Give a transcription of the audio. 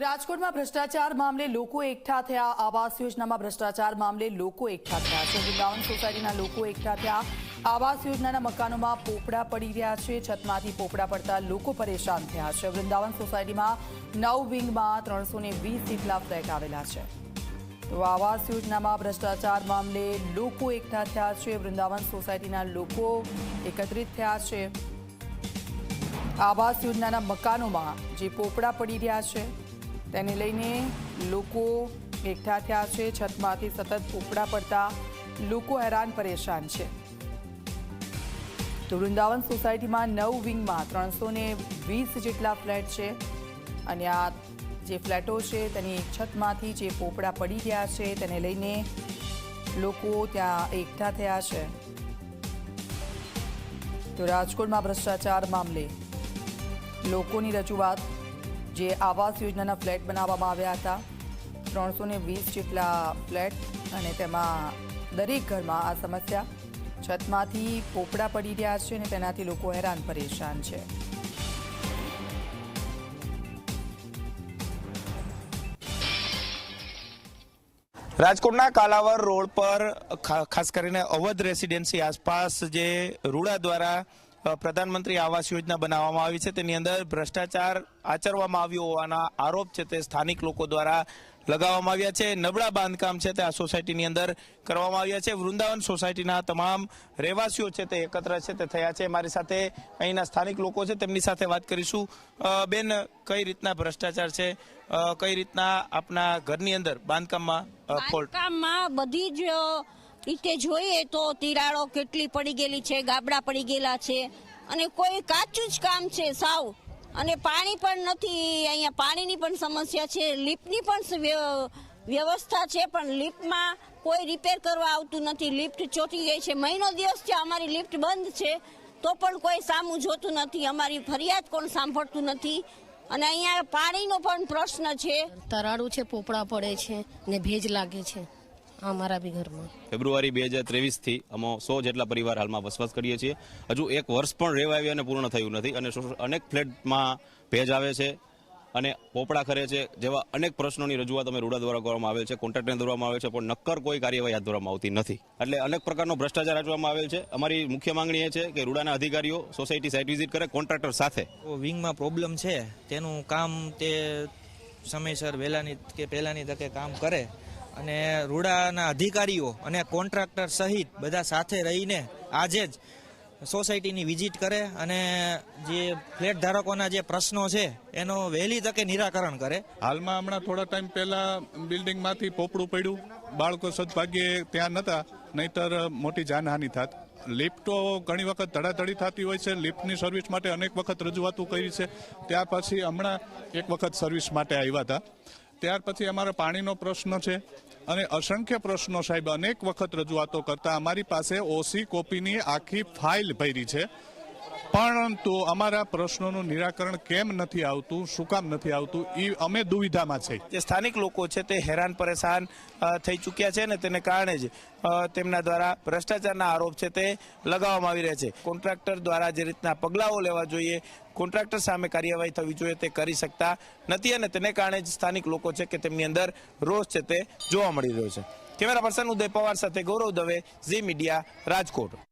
રાજકોટમાં ભ્રષ્ટાચાર મામલે લોકો એકઠા થયા. આવાસ યોજનામાં ભ્રષ્ટાચાર મામલે લોકો એકઠા થયા છે. વૃંદાવન સોસાયટીના લોકો એકઠા થયા. આવાસ યોજનાના મકાનોમાં પોપડા પડી રહ્યા છે. છતમાંથી પોપડા પડતા લોકો પરેશાન થયા છે. વૃંદાવન સોસાયટીમાં નવ વિંગમાં ત્રણસો ને વીસ જેટલા ફ્લેટ આવેલા છે. તો આવાસ યોજનામાં ભ્રષ્ટાચાર મામલે લોકો એકઠા થયા છે. વૃંદાવન સોસાયટીના લોકો એકત્રિત થયા છે. આવાસ યોજનાના મકાનોમાં જે પોપડા પડી રહ્યા છે. તેને લઈને લોકો એકઠા થયા છે. છતમાંથી સતત પોપડા પડતા લોકો હેરાન પરેશાન છે. તો વૃંદાવન સોસાયટીમાં નવ વિંગમાં ત્રણસો વીસ જેટલા ફ્લેટ છે અને આ જે ફ્લેટો છે તેની છતમાંથી જે પોપડા પડી ગયા છે તેને લઈને લોકો ત્યાં એકઠા થયા છે. તો રાજકોટમાં ભ્રષ્ટાચાર મામલે લોકોની રજૂઆત જે આવાસ યોજનાના ફ્લેટ બનાવવામાં આવ્યા હતા. ત્રણસો ને વીસ જેટલા ફ્લેટ અને તેમાં દરેક ઘરમાં આ સમસ્યા. છતમાંથી પોપડા પડી રહ્યા છે અને તેનાથી લોકો હેરાન પરેશાન છે. રાજકોટના કાલાવર રોડ પર ખાસ કરીને અવધ રેસિડેન્સી આસપાસ જે રૂડા દ્વારા પ્રધાનમંત્રી આવાસ યોજના બનાવવામાં આવી છે. તેની અંદર ભ્રષ્ટાચાર આચરવામાં આવ્યો હોવાના આરોપ છે તે સ્થાનિક લોકો દ્વારા લગાવવામાં આવ્યા છે. નબળા બાંધકામ છે તે આ સોસાયટીની અંદર કરવામાં આવ્યા છે. વૃંદાવન સોસાયટીના તમામ રહેવાસીઓ છે તે એકત્ર છે તે થયા છે. મારી સાથે અહીંના સ્થાનિક લોકો છે. તેમની સાથે વાત કરીશું. બેન, કઈ રીતના ભ્રષ્ટાચાર છે? કઈ રીતના આપના ઘરની અંદર બાંધકામમાં બધી જ રીતે જોઈએ તો તિરાડો કેટલી પડી ગયેલી છે, ગાબડા પડી ગયેલા છે, અને કોઈ કાચું જ કામ છે સાવ. અને પાણી પણ નથી, અહીંયા પાણીની પણ સમસ્યા છે, લિફ્ટની પણ વ્યવસ્થા છે, પણ લિફ્ટમાં કોઈ રિપેર કરવા આવતું નથી. લિફ્ટ ચોટી ગઈ છે. મહિનો દિવસ છે અમારી લિફ્ટ બંધ છે, તો પણ કોઈ સામું જોતું નથી. અમારી ફરિયાદ કોણ સાંભળતું નથી. અને અહીંયા પાણીનો પણ પ્રશ્ન છે. તરાડું છે, પોપડા પડે છે ને ભેજ લાગે છે. આ મારા બી ઘરમાં. ફેબ્રુઆરી બે હજાર ત્રેવીસથી અમે સો જેટલા પરિવાર હાલમાં વસવાટ કરીએ છીએ. હજુ એક વર્ષ પણ રહેવા આવ્યા અને પૂર્ણ થયું નથી. અને અનેક ફ્લેટમાં ભેજ આવે છે અને પોપડા ખરે છે જેવા અનેક પ્રશ્નોની રજૂઆત અમે રૂડા દ્વારા કરવામાં આવેલ છે કોન્ટ્રાક્ટને દોરવામાં આવે છે પણ નક્કર કોઈ કાર્યવાહી હાથ ધરવામાં આવતી નથી. એટલે અનેક પ્રકારનો ભ્રષ્ટાચાર આચરવામાં આવેલ છે. અમારી મુખ્ય માંગણી એ છે કે રૂડાના અધિકારીઓ સોસાયટી સાઇટ વિઝિટ કરે કોન્ટ્રાક્ટર સાથે. વિંગમાં પ્રોબ્લેમ છે. તેનું કામ તે સમયસર વહેલાની કે પહેલાની તકે કામ કરે. અને રૂડાના અધિકારીઓ અને કોન્ટ્રાક્ટર સહિત બધા સાથે રહીને આજે જ સોસાયટીની વિઝિટ કરે અને જે ફ્લેટ ધારકોના જે પ્રશ્નો છે, એનો વહેલી તકે નિરાકરણ કરે. હાલમાં હમણાં થોડા ટાઈમ પહેલા બિલ્ડિંગમાંથી પોપડું પડ્યું. બાળકો સદભાગ્યે ત્યાં નહોતા નહીતર મોટી જાનહાનિ થાત. લિફ્ટો ઘણી વખત ધડાધડી થતી હોય છે લિફ્ટની સર્વિસ માટે અનેક વખત રજૂઆતો કરી છે. ત્યાર પછી હમણાં એક વખત સર્વિસ માટે આવ્યા હતા. ત્યાર પછી અમારા પાણીનો પ્રશ્ન છે અને અસંખ્ય પ્રશ્નો સાહેબ, અનેક વખત રજૂઆતો કરતા અમારી પાસે ઓસી કોપીની આખી ફાઇલ ભરી છે. પરંતુ અમારા પ્રશ્નોનું નિરાકરણ કેમ નથી આવતું? શું કામ નથી આવતું? એ અમે દુવિધામાં છે. જે સ્થાનિક લોકો છે તે હેરાન, પરેશાન થઈ ચૂક્યા છે ને તેને કારણે જ તેમના દ્વારા ભ્રષ્ટાચારના આરોપ છે તે લગાવવામાં આવી રહ્યા છે. કોન્ટ્રાક્ટર દ્વારા જે રીતના પગલાઓ લેવા જોઈએ, કોન્ટ્રાક્ટર સામે કાર્યવાહી થવી જોઈએ તે કરી શકતા નથી અને તેને કારણે જ સ્થાનિક લોકો છે કે તેમની અંદર રોષ છે તે જોવા મળી રહ્યો છે. કેમેરા પર્સન ઉદય પવાર સાથે ગૌરવ દવે, ઝી મીડિયા, રાજકોટ.